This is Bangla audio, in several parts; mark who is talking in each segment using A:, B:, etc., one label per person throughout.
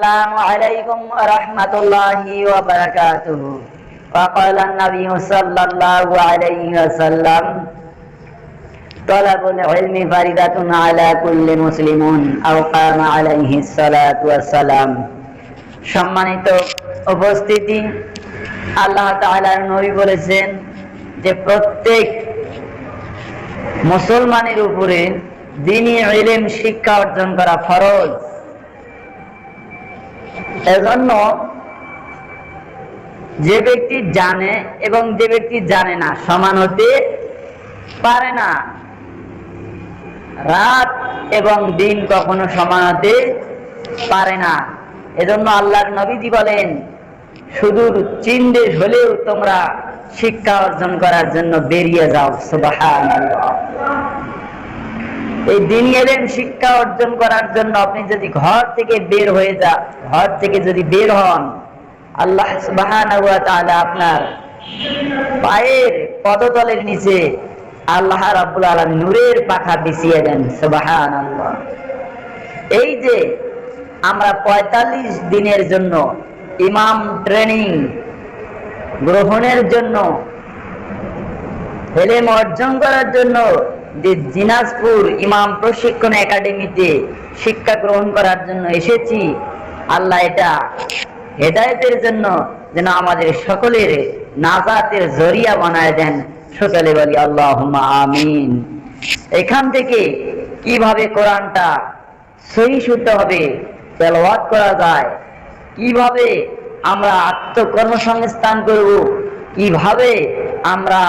A: السلام عليكم ورحمة الله وبركاته وقال النبي صلى الله عليه وسلم طلب العلم فريدة على كل مسلم أو قام عليه الصلاة والسلام সম্মানিত উপস্থিতি আল্লাহ তাআলার নবী বলেছেন যে প্রত্যেক মুসলমানের উপরে দিনী ইলম শিক্ষা অর্জন করা ফরজ এজন্য যে ব্যক্তি জানে এবং যে ব্যক্তি জানে না, সমান হতে পারে না। রাত এবং দিন কখনো সমান হতে পারে না। এজন্য আল্লাহর নবীজি বলেন, সুদূর চীন দেশ হলেও তোমরা শিক্ষা অর্জন করার জন্য বেরিয়ে যাও, সুবহানাল্লাহ। এই দিন এলেন শিক্ষা অর্জন করার জন্য আপনি যদি ঘর থেকে বের হয়ে যা, ঘর থেকে যদি বের হন, আল্লাহ আপনার পায়ের পদতলের নিচে আল্লাহ রাব্বুল আলামিন নূরের পাখা বিছিয়ে দেন, সুবহানাল্লাহ। এই যে আমরা ৪৫ দিনের জন্য ইমাম ট্রেনিং গ্রহণের জন্য, এলেম অর্জন করার জন্য যে দিনাজপুর ইমাম প্রশিক্ষণ একাডেমিতে শিক্ষা গ্রহণ করার জন্য এসেছি, আল্লাহ এটা হেদায়তের জন্য যেন আমাদের সকলের নাজাতের জরিয়া বানায় দেন। সকলে বলি আল্লাহ আমিন। এখান থেকে কীভাবে কোরআনটা সহি শুদ্ধ হবে, তেলাওয়াত করা যায়, কীভাবে আমরা আত্মকর্মসংস্থান করব, কীভাবে আমরা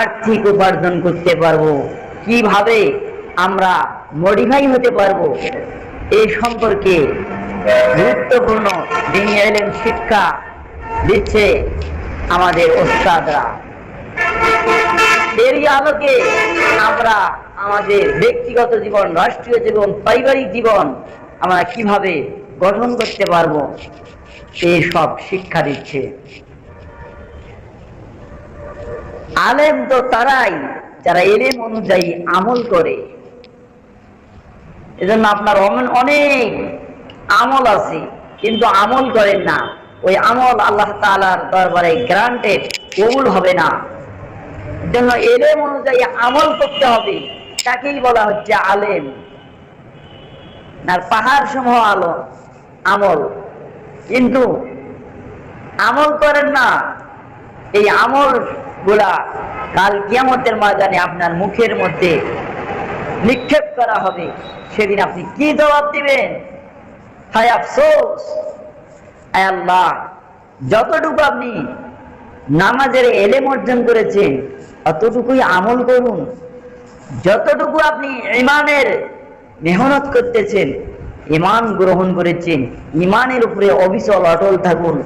A: আর্থিক উপার্জন করতে পারব কীভাবে আমরা মডিফাই হতে পারব এই সম্পর্কে গুরুত্বপূর্ণ দিন এলেন শিক্ষা দিচ্ছে আমাদের ওস্তাদরা। এরই আলোকে আমরা আমাদের ব্যক্তিগত জীবন, রাষ্ট্রীয় জীবন, পারিবারিক জীবন আমরা কীভাবে গঠন করতে পারব এই সব শিক্ষা দিচ্ছে। আলেম তো তারাই যারা এলেম অনুযায়ী আমল করে, এজন্য আপনার অনেক আমল আছে, কিন্তু আমল করেন না। ওই আমল আল্লাহ তাআলার দরবারে গ্রান্টেড, কবুল হবে না। জন্য এলেম অনুযায়ী আমল করতে হবে, তাকেই বলা হচ্ছে আলেম। আর পাহাড় সমূহ আলো, আমল। কিন্তু আমল করেন না, এই আমলগুলা কাল কিয়ামতের ময়দানে আপনার মুখের মধ্যে নিক্ষেপ করা হবে। সেদিন আপনি কি জবাব দিবেন? হায় আফসোস। আল্লাহ, যতটুকু আপনি নামাজের এলেম অর্জন করেছেন, অতটুকুই আমল করুন। যতটুকু আপনি ইমানের মেহনত করতেছেন, ইমান গ্রহণ করেছেন, ইমানের উপরে অবিচল অটল থাকুন।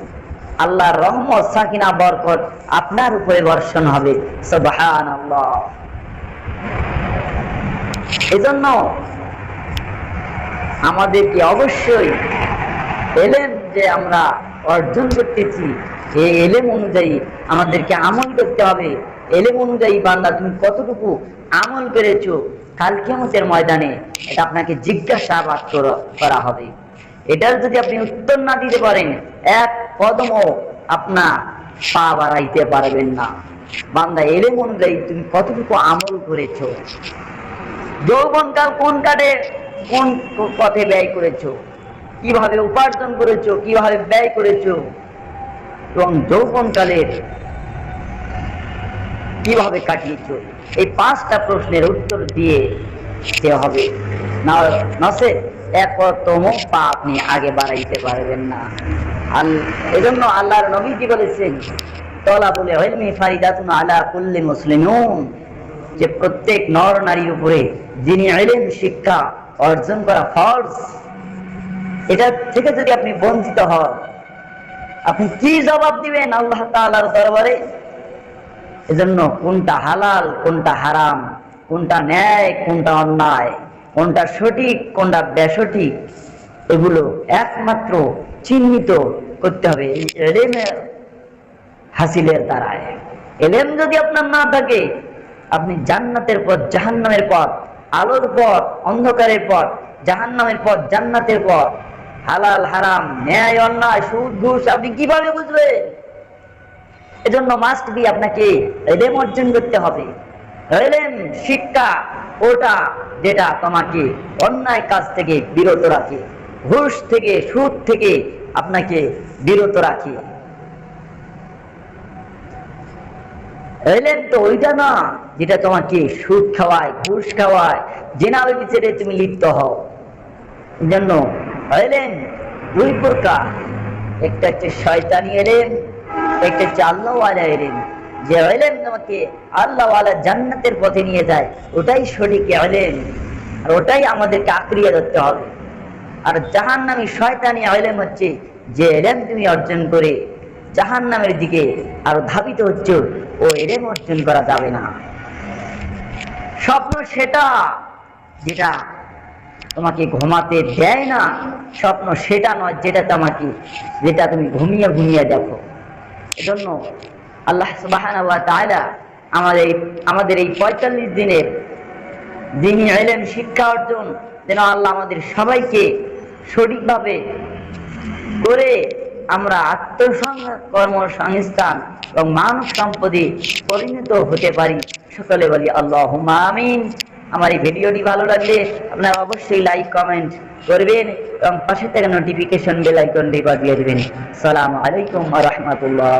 A: আল্লাহর রহমত, সাকিনা, বরকত আপনার উপরে বর্ষণ হবে। সুবহান আল্লাহ এজন্য আমাদেরকে অবশ্যই এলেম যে আমরা অর্জন করতেছি এই এলেম অনুযায়ী আমাদেরকে আমল করতে হবে। এলেম অনুযায়ী বান্দা তুমি কতটুকু আমল করেছ, কাল কিয়ামতের ময়দানে এটা আপনাকে জিজ্ঞাসাবাদ করা হবে। এটার যদি আপনি উত্তর না দিতে পারেন, এক কদমও আপনা পা বাড়াইতে পারবেন না। বান্দা এলেম অনুযায়ী তুমি কতটুকু আমল করেছ? যৌবনকাল কোন কাটে কোন পথে ব্যয় করেছ? কীভাবে উপার্জন করেছ, কীভাবে ব্যয় করেছ? এবং যৌবনকালের কীভাবে কাটিয়েছ? এই পাঁচটা প্রশ্নের উত্তর দিয়ে দিতে হবে। না নসে একতম পা আপনি আগে বাড়াইতে পারবেন না। বলেছেন যে প্রত্যেক নর নারীর উপরে যিনি এলেন শিক্ষা অর্জন করা এটা থেকে যদি আপনি বঞ্চিত হন, আপনি কি জবাব দিবেন আল্লাহ তাআলার দরবারে? এজন্য কোনটা হালাল, কোনটা হারাম, কোনটা ন্যায়, কোনটা অন্যায়, কোনটা সঠিক, কোনটা বেসঠিক এগুলো একমাত্র চিহ্নিত করতে হবে। হাসিলের দ্বারায়। এলেম যদি আপনার না থাকে, আপনি জান্নাতের পথ, জাহান্নামের পথ, আলোর পথ, অন্ধকারের পথ, জাহান্নামের পথ, জান্নাতের পথ, হালাল, হারাম, ন্যায়, অন্যায়, সুদ, ঘুষ, আপনি কীভাবে বুঝবেন? এজন্য মাস্ট বি আপনাকে এলেম অর্জন করতে হবে। এলেম, শিক্ষা, ওটা যেটা তোমাকে অন্যায় কাজ থেকে বিরত রাখে। ঘুষ থেকে সুদ থেকে আপনাকে বিরত রাখে। এলেন তো ওইটা না যেটা তোমাকে সুদ খাওয়ায়, ঘুষ খাওয়ায় জেনাবে বিচারে তুমি লিপ্ত হও। জন্য এলেন দুই প্রকার। একটা হচ্ছে শয়তানি এলেন, একটা হচ্ছে আল্লাহওয়ালা এলেন। যে এলেন তোমাকে আল্লাহওয়ালা জান্নাতের পথে নিয়ে যায়, ওটাই সঠিক এলেন। আর ওটাই আমাদেরকে আঁকড়িয়ে ধরতে হবে। আর জাহান নামী শয়তানি এলেম হচ্ছে যে এলেম তুমি অর্জন করে জাহান নামের দিকে আরও ধাবিত হচ্ছে, ও এলেম অর্জন করা যাবে না। স্বপ্ন সেটা যেটা তোমাকে ঘুমাতে দেয় না, স্বপ্ন সেটা নয় যেটা তোমাকে, যেটা তুমি ঘুমিয়ে ঘুমিয়ে দেখো। এজন্য আল্লাহ ওয়া আমাদের আমাদের এই পঁয়তাল্লিশ দিনের দিনই এলেম শিক্ষা অর্জন, যেন আল্লাহ আমাদের সবাইকে সঠিকভাবে করে আমরা আত্মসং কর্মসংস্থান এবং মানব সম্পদে পরিণত হতে পারি। সকলে বলি আল্লাহ আমিন। আমার এই ভিডিওটি ভালো লাগলে আপনারা অবশ্যই লাইক কমেন্ট করবেন এবং পাশে থেকে নোটিফিকেশন বেল আইকনটি বাজিয়ে দেবেন। সালাম আলাইকুম রহমতুল্লাহ।